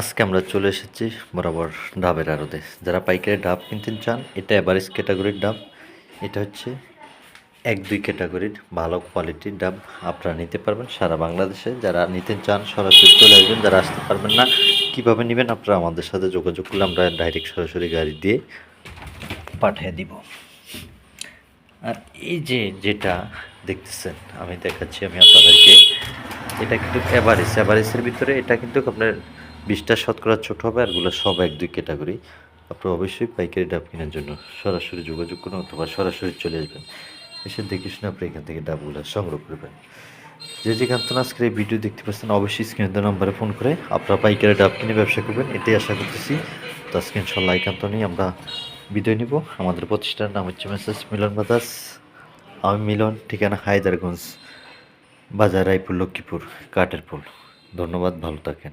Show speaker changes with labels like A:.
A: আজকে আমরা চলে এসেছি বরাবর ডাবের আড়তে। যারা পাইকারি ডাব কিনতে চান, এটা অ্যাভারেজ ক্যাটাগরির ডাব এটা হচ্ছে এক দুই ক্যাটাগরির ভালো কোয়ালিটির ডাব আপনারা নিতে পারবেন সারা বাংলাদেশে। যারা নিতে চান, সরাসরি চলে আসবেন, যারা আসতে পারবেন না, কীভাবে নেবেন আপনারা আমাদের সাথে যোগাযোগ করলে আমরা ডাইরেক্ট সরাসরি গাড়ি দিয়ে পাঠিয়ে দিব। আর এই যে যেটা দেখতেছেন, আমি দেখাচ্ছি, আমি আপনাদেরকে। এটা কিন্তু অ্যাভারেজ অ্যাভারেজের ভিতরে এটা কিন্তু আপনার বিশটা শতকরা ছোট হবে আরগুলো সব এক দুই ক্যাটাগরি। আপনি অবশ্যই পাইকারি ডাব কেনার জন্য সরাসরি যোগাযোগ করুন অথবা সরাসরি চলে আসবেন। এসে দেখে শুনে আপনি এখান থেকে ডাবগুলো সংগ্রহ করবেন যে যে থেকে আজকের এই ভিডিও দেখতে পাচ্ছেন, অবশ্যই স্ক্রিনের নাম্বারে ফোন করে আপনারা পাইকারি ডাব কিনে ব্যবসা করবেন, এটাই আশা করতেছি। তো আজকে ইনশাল্লাহ একান্ত নিয়ে আমরা বিদায় নিব। আমাদের প্রতিষ্ঠানের নাম হচ্ছে মেসেজ মিলন বাদাস আমি মিলন, ঠিকানা হায়দারগঞ্জ, বাজার রায়পুর, লক্ষ্মীপুর কাঠের পুল ধন্যবাদ, ভালো থাকেন।